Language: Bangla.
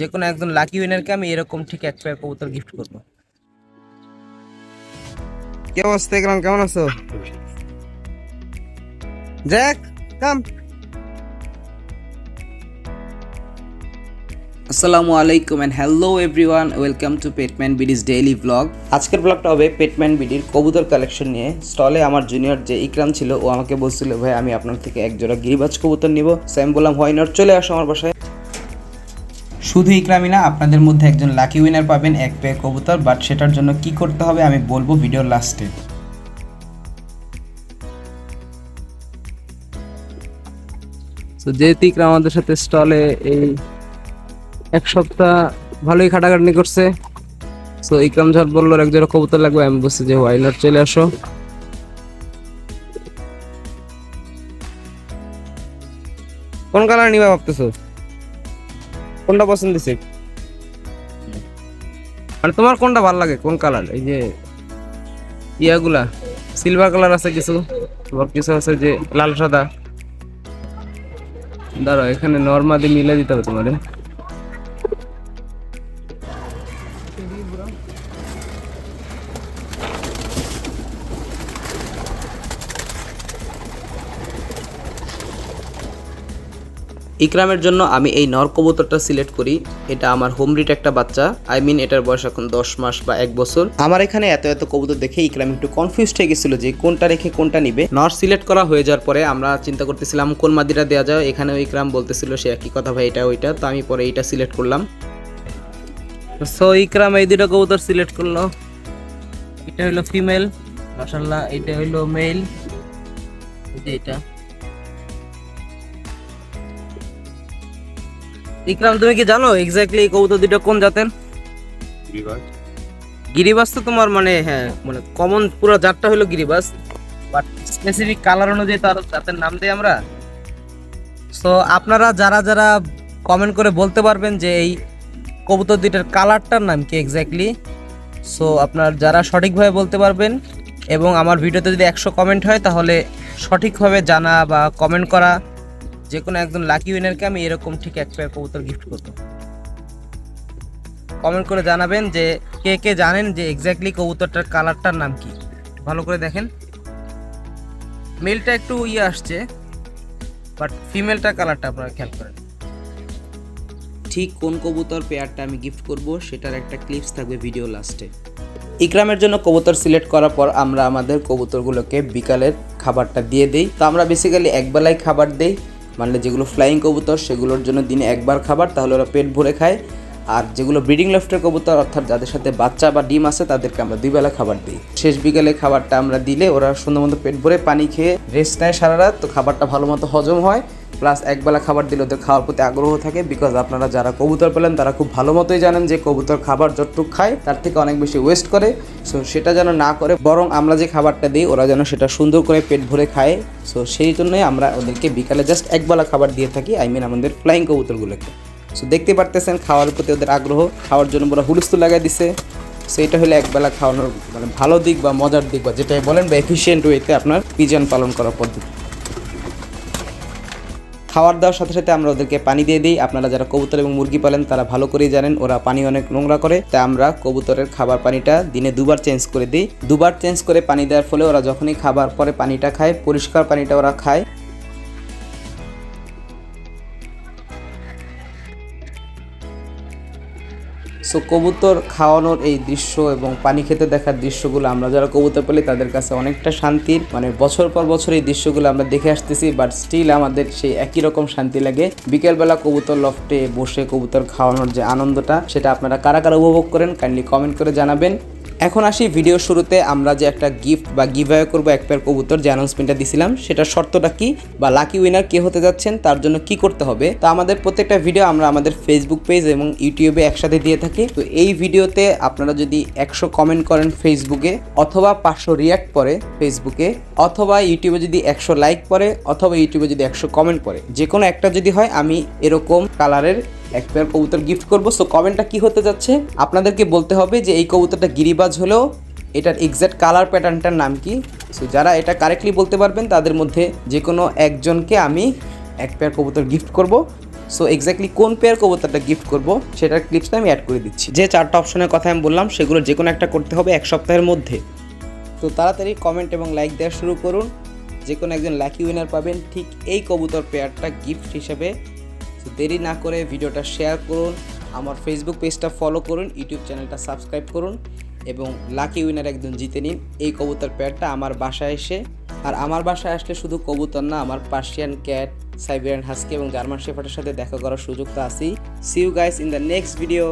যে কোনো একজন লাকি উইনারকে আমি এরকম ঠিক এক পেয়ার কবুতর গিফট করব। কি অবস্থা ইকরাম? কেমন আছো? জ্যাক কাম। আসসালামু আলাইকুম and hello everyone welcome to Petman BD's daily blog আজকের ব্লগটা হবে পেটম্যান বিডির কবুতর কালেকশন নিয়ে। স্টলে আমার জুনিয়র যে ইকরাম ছিল ও আমাকে বলছিল ভাই আমি আপনার থেকে এক জোড়া গিরিবাজ কবুতর নিব। সো আমি বললাম হয় নট চলে আসো আমার বাসায়। শুধু ইকরামই না, আপনাদের মধ্যে একজন লাকি উইনার পাবেন এক পেয়ে কবুতর বাট সেটার জন্য কি করতে হবে আমি বলব ভিডিওর লাস্টে তো যেহেতু ইকরাম আমাদের সাথে স্টলে এই এক সপ্তাহ ভালোই খাটাখাটনি করছে সো ইকরাম ঝড় বলল এক জোড়া কবুতর লাগবে? আমি বলছি যে ওয়াই নট চলে আসো। কোন কালার নিবা ভাবতেছো? কোনটা পছন্দ মানে তোমার কোনটা ভালো লাগে? কোন কালার এই যে ইয়াগুলা সিলভার কালার আছে কিছু? আবার কিছু আছে যে লাল, সাদা? দাঁড়ো এখানে নর্মাদি মিলে দিতে হবে তোমারে। ইকরামের জন্য আমি এই নর কবুতরটা সিলেক্ট করি। এটা আমার হোম রিট একটা বাচ্চা। আই মিন এটার বয়স এখন দশ মাস বা এক বছর। আমার এখানে এত এত কবুতর দেখে ইকরাম একটু কনফিউজ হয়ে গেছিল যে কোনটা রেখে কোনটা নিবে। নর সিলেক্ট করা হয়ে যাওয়ার পরে আমরা চিন্তা করতেছিলাম, কোন মাদিটা দেওয়া যায়? এখানেও ইকরাম বলতেছিল সে একই কথা, ভাই, এটা, ওইটা। তো আমি পরে এইটা সিলেক্ট করলাম। সো ইকরাম, এই দুটো কবুতর সিলেক্ট করল। এটা হইল ফিমেল মাশাল্লাহ এটা হইল মেল এটা। ইকরাম তুমি কি জানো এক্স্যাক্টলি এই কবুতর দুটো কোন জাতের? গিরিবাস তো তোমার মানে হ্যাঁ মানে কমন পুরো জাতটা হলো গিরিবাস বাট স্পেসিফিক কালার অনুযায়ী তার জাতের নাম দিই আমরা। সো আপনারা যারা যারা কমেন্ট করে বলতে পারবেন যে এই কবুতর দুইটার কালারটার নাম কি এক্স্যাক্টলি সো আপনার যারা সঠিকভাবে বলতে পারবেন এবং আমার ভিডিওতে যদি একশো কমেন্ট হয় তাহলে সঠিকভাবে জানা বা কমেন্ট করা যে কোনো একজন লাকি উইনারকে আমি এরকম ঠিক এক পেয়ার কবুতর গিফট করব। কমেন্ট করে জানাবেন যে কে কে জানেন যে এক্স্যাক্টলি কবুতরটার কালারটার নাম কি। ভালো করে দেখেন। মেলটা একটু ইয়ে আসছে বাট ফিমেলটা কালারটা আপনারা খেয়াল করেন। ঠিক কোন কবুতর পেয়ারটা আমি গিফট করব সেটার একটা ক্লিপস থাকবে ভিডিও লাস্টে ইকরামের জন্য কবুতর সিলেক্ট করার পর আমরা আমাদের কবুতরগুলোকে বিকালের খাবারটা দিয়ে দিই। তো আমরা বেসিক্যালি একবেলায় খাবার দেই মানে যেগুলো ফ্লাইং কবুতর সেগুলোর জন্য দিনে একবার খাবার তাহলে ওরা পেট ভরে খায়। আর যেগুলো ব্রিডিং লেফটের কবুতর, অর্থাৎ যাদের সাথে বাচ্চা বা ডিম আছে, তাদেরকে আমরা দুই বেলা খাবার দিই। শেষ বিকালে খাবারটা আমরা দিলে ওরা সুন্দর মতো পেট ভরে পানি খেয়ে রেস্ট নেয় সারা রাত, তো খাবারটা ভালো মতো হজম হয়। প্লাস একবেলা খাবার দিলে ওদের খাওয়ার প্রতি আগ্রহ থাকে বিকজ আপনারা যারা কবুতর পেলেন, তারা খুব ভালো মতোই জানেন যে কবুতর খাবার যতটুকু খায়, তার থেকে অনেক বেশি ওয়েস্ট করে। সো সেটা যেন না করে, বরং আমরা যে খাবারটা দিই, ওরা যেন সেটা সুন্দর করে পেট ভরে খায়। সো সেই জন্যই আমরা ওদেরকে বিকালে জাস্ট একবেলা খাবার দিয়ে থাকি আই মিন আমাদের ফ্লাইং কবুতরগুলোকে। সো দেখতে পারতেছেন, খাওয়ার প্রতি ওদের আগ্রহ, খাওয়ার জন্য পুরো হুলস্থুল লাগাই দিছে। সো এটা হলো একবেলা খাওয়ানোর মানে ভালো দিক বা মজার দিক বা যেটাই বলেন বা এফিসিয়েন্ট ওয়েতে আপনার পিজন পালন করার পদ্ধতি। খাবার দেওয়ার সাথে সাথে আমরা ওদেরকে পানি দিয়ে দিই। আপনারা যারা কবুতর এবং মুরগি পালেন, তারা ভালো করেই জানেন, ওরা পানি অনেক নোংরা করে। তাই আমরা কবুতরের খাবার পানিটা দিনে দুবার চেঞ্জ করে দিই। দুবার চেঞ্জ করে পানি দেওয়ার ফলে ওরা যখনই খাবার পরে পানিটা খায়, পরিষ্কার পানিটা ওরা খায়। সো কবুতর খাওয়ানোর এই দৃশ্য এবং পানি খেতে দেখার দৃশ্যগুলো আমরা যারা কবুতর পেলে তাদের কাছে অনেকটা শান্তির। মানে বছর পর বছর এই দৃশ্যগুলো আমরা দেখে আসতেছি বাট স্টিল আমাদের সেই একই রকম শান্তি লাগে। বিকেলবেলা কবুতর লফটে বসে কবুতর খাওয়ানোর যে আনন্দটা, সেটা আপনারা কারা কারা উপভোগ করেন কাইন্ডলি কমেন্ট করে জানাবেন। এখন আসি ভিডিও শুরুতে, আমরা যে একটা গিফট বা গিভ অ্যাওয়ে করব, এক পেয়ার কবুতর যে অ্যানাউন্সমেন্টটা দিছিলাম, সেটার শর্তটা কি বা লাকি উইনার কে হতে যাচ্ছেন, তার জন্য কি করতে হবে? তো আমাদের প্রত্যেকটা ভিডিও আমরা আমাদের ফেসবুক পেজ এবং ইউটিউবে একসাথে দিয়ে থাকি। তো এই ভিডিওতে আপনারা যদি একশো কমেন্ট করেন ফেসবুকে অথবা পাঁচশো রিয়াক্ট পরে ফেসবুকে অথবা ইউটিউবে যদি একশো লাইক পরে অথবা ইউটিউবে যদি একশো কমেন্ট পরে যে কোনো একটা যদি হয়, আমি এরকম কালারের এক পেয়ার কবুতর গিফট করব। সো কমেন্টটা কি হতে যাচ্ছে? আপনাদেরকে বলতে হবে যে এই কবুতরটা গিরিবাজ হলেও এটার এক্সাক্ট কালার প্যাটার্নটার নাম কি? সো যারা এটা কারেক্টলি বলতে পারবেন তাদের মধ্যে যে কোনো একজনকে আমি এক পেয়ার কবুতর গিফট করব। সো এক্স্যাক্টলি কোন পেয়ার কবুতরটা গিফট করব সেটার ক্লিপসটা আমি অ্যাড করে দিচ্ছি। যে চারটা অপশনের কথা আমি বললাম সেগুলো যে কোনো একটা করতে হবে এক সপ্তাহের মধ্যে। তো তাড়াতাড়ি কমেন্ট এবং লাইক দেওয়া শুরু করুন। যে কোনো একজন লাকি উইনার পাবেন ঠিক এই কবুতর পেয়ারটা গিফট হিসেবে দেরি না করে ভিডিওটা শেয়ার করুন, আমার ফেসবুক পেজটা ফলো করুন ইউটিউব চ্যানেলটা সাবস্ক্রাইব করুন এবং লাকি উইনার একজন জিতে নিন। এই কবুতর প্যাডটা আমার বাসায় এসে, আর আমার বাসায় আসলে শুধু কবুতর না, আমার পার্সিয়ান ক্যাট সাইবেরিয়ান হাস্কি এবং জার্মান শেফার্টের সাথে দেখা করার সুযোগ তো আছেই। See you guys in the next video